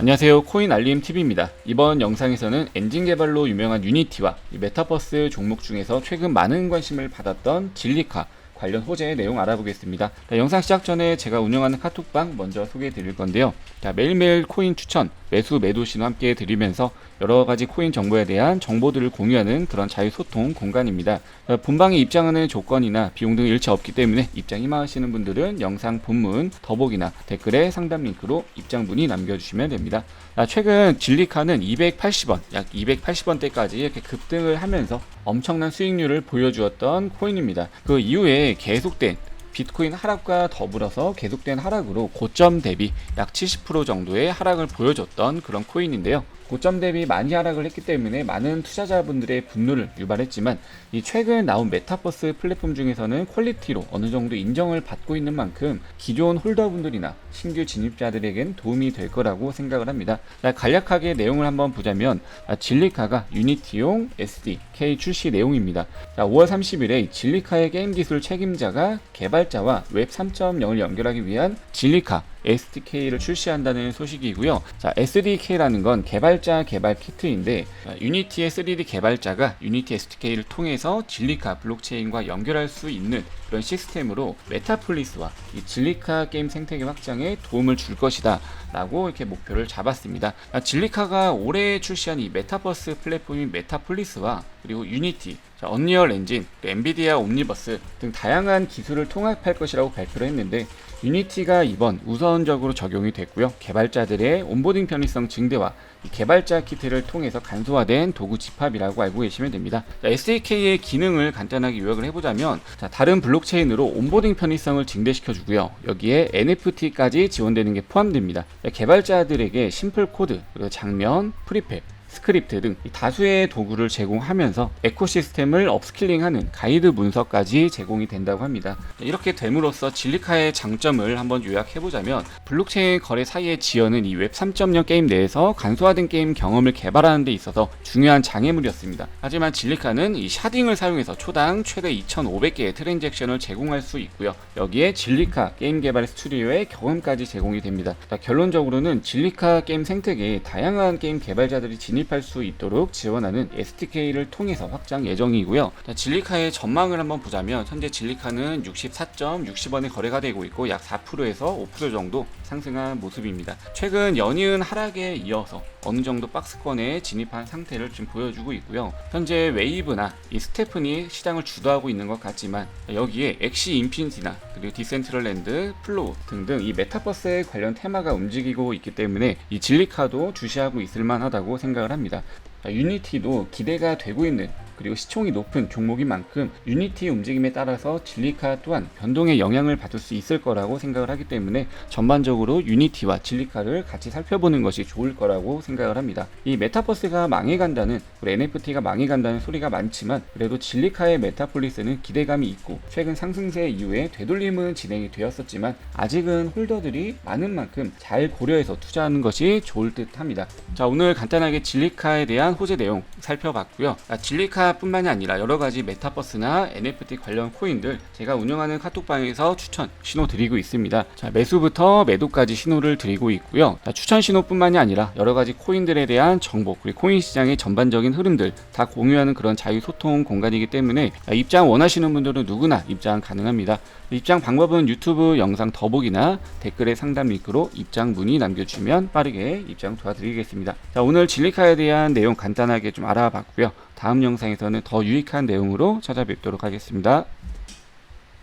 안녕하세요 코인 알림 TV입니다. 이번 영상에서는 엔진 개발로 유명한 유니티와 이 메타버스 종목 중에서 최근 많은 관심을 받았던 진리카 관련 호재의 내용 알아보겠습니다. 자, 영상 시작 전에 제가 운영하는 카톡방 먼저 소개해 드릴 건데요. 자, 매일매일 코인 추천, 매수, 매도 신호 함께 드리면서 여러 가지 코인 정보에 대한 정보들을 공유하는 그런 자유소통 공간입니다. 자, 본방에 입장하는 조건이나 비용 등 일체 없기 때문에 입장 희망하시는 분들은 영상 본문, 더보기나 댓글에 상담 링크로 입장 문의 남겨주시면 됩니다. 자, 최근 진리카는 280원, 약 280원대까지 이렇게 급등을 하면서 엄청난 수익률을 보여주었던 코인입니다. 그 이후에 계속된 비트코인 하락과 더불어서 계속된 하락으로 고점 대비 약 70% 정도의 하락을 보여줬던 그런 코인인데요. 고점 대비 많이 하락을 했기 때문에 많은 투자자분들의 분노를 유발했지만 이 최근 나온 메타버스 플랫폼 중에서는 퀄리티로 어느 정도 인정을 받고 있는 만큼 기존 홀더분들이나 신규 진입자들에겐 도움이 될 거라고 생각을 합니다. 자, 간략하게 내용을 한번 보자면 아, 진리카가 유니티용 SDK 출시 내용입니다. 자, 5월 30일에 진리카의 게임 기술 책임자가 개발자와 웹 3.0을 연결하기 위한 진리카 SDK를 출시한다는 소식이고요. 자, SDK라는 건 개발자 개발 키트인데 자, 유니티의 3D 개발자가 유니티 SDK를 통해서 진리카 블록체인과 연결할 수 있는 그런 시스템으로 메타폴리스와 이 진리카 게임 생태계 확장에 도움을 줄 것이다. 라고 이렇게 목표를 잡았습니다. 아, 진리카가 올해 출시한 이 메타버스 플랫폼인 메타폴리스와 그리고 유니티, 자, 언리얼 엔진, 또 엔비디아 옴니버스 등 다양한 기술을 통합할 것이라고 발표를 했는데 유니티가 이번 우선적으로 적용이 됐고요. 개발자들의 온보딩 편의성 증대와 이 개발자 키트를 통해서 간소화된 도구 집합이라고 알고 계시면 됩니다. 자, SDK의 기능을 간단하게 요약을 해보자면 자, 다른 블록체인으로 온보딩 편의성을 증대시켜 주 고요. 여기에 NFT까지 지원되는 게 포함됩니다. 자, 개발자들에게 심플 코드, 장면, 프리팹 스크립트 등 다수의 도구를 제공하면서 에코시스템을 업스킬링하는 가이드 문서까지 제공이 된다고 합니다. 이렇게 됨으로써 진리카의 장점을 한번 요약해보자면 블록체인 거래 사이에 지연은 이 웹 3.0 게임 내에서 간소화된 게임 경험을 개발하는 데 있어서 중요한 장애물이었습니다. 하지만 진리카는 이 샤딩을 사용해서 초당 최대 2,500개의 트랜잭션을 제공할 수 있고요. 여기에 진리카 게임 개발 스튜디오의 경험까지 제공이 됩니다. 자, 결론적으로는 진리카 게임 생태계에 다양한 게임 개발자들이 진입 진입할 수 있도록 지원하는 SDK를 통해서 확장 예정이고요. 자, 진리카의 전망을 한번 보자면 현재 진리카는 64.60원에 거래가 되고 있고 약 4%에서 5% 정도 상승한 모습입니다. 최근 연이은 하락에 이어서 어느 정도 박스권에 진입한 상태를 좀 보여주고 있고요. 현재 웨이브나 이 스테픈이 시장을 주도하고 있는 것 같지만 여기에 엑시 인피니티나 그리고 디센트럴랜드, 플로우 등등 이 메타버스에 관련 테마가 움직이고 있기 때문에 이 진리카도 주시하고 있을 만하다고 생각을 합니다. 유니티도 기대가 되고 있는 그리고 시총이 높은 종목인 만큼 유니티의 움직임에 따라서 진리카 또한 변동에 영향을 받을 수 있을 거라고 생각을 하기 때문에 전반적으로 유니티와 진리카를 같이 살펴보는 것이 좋을 거라고 생각을 합니다. 이 메타버스가 망해간다는 우리 NFT가 망해간다는 소리가 많지만 그래도 진리카의 메타폴리스는 기대감이 있고 최근 상승세 이후에 되돌림은 진행이 되었었지만 아직은 홀더들이 많은 만큼 잘 고려해서 투자하는 것이 좋을 듯 합니다. 자 오늘 간단하게 진리카에 대한 호재 내용 살펴봤고요. 아, 진리카 뿐만이 아니라 여러 가지 메타버스나 NFT 관련 코인들 제가 운영하는 카톡방에서 추천 신호 드리고 있습니다. 자, 매수부터 매도까지 신호를 드리고 있고요. 자, 추천 신호뿐만이 아니라 여러 가지 코인들에 대한 정보 그리고 코인 시장의 전반적인 흐름들 다 공유하는 그런 자유 소통 공간이기 때문에 입장 원하시는 분들은 누구나 입장 가능합니다. 입장 방법은 유튜브 영상 더보기나 댓글에 상담 링크로 입장 문의 남겨주시면 빠르게 입장 도와드리겠습니다. 자, 오늘 진리카에 대한 내용 간단하게 좀 알아봤고요. 다음 영상에서는 더 유익한 내용으로 찾아뵙도록 하겠습니다.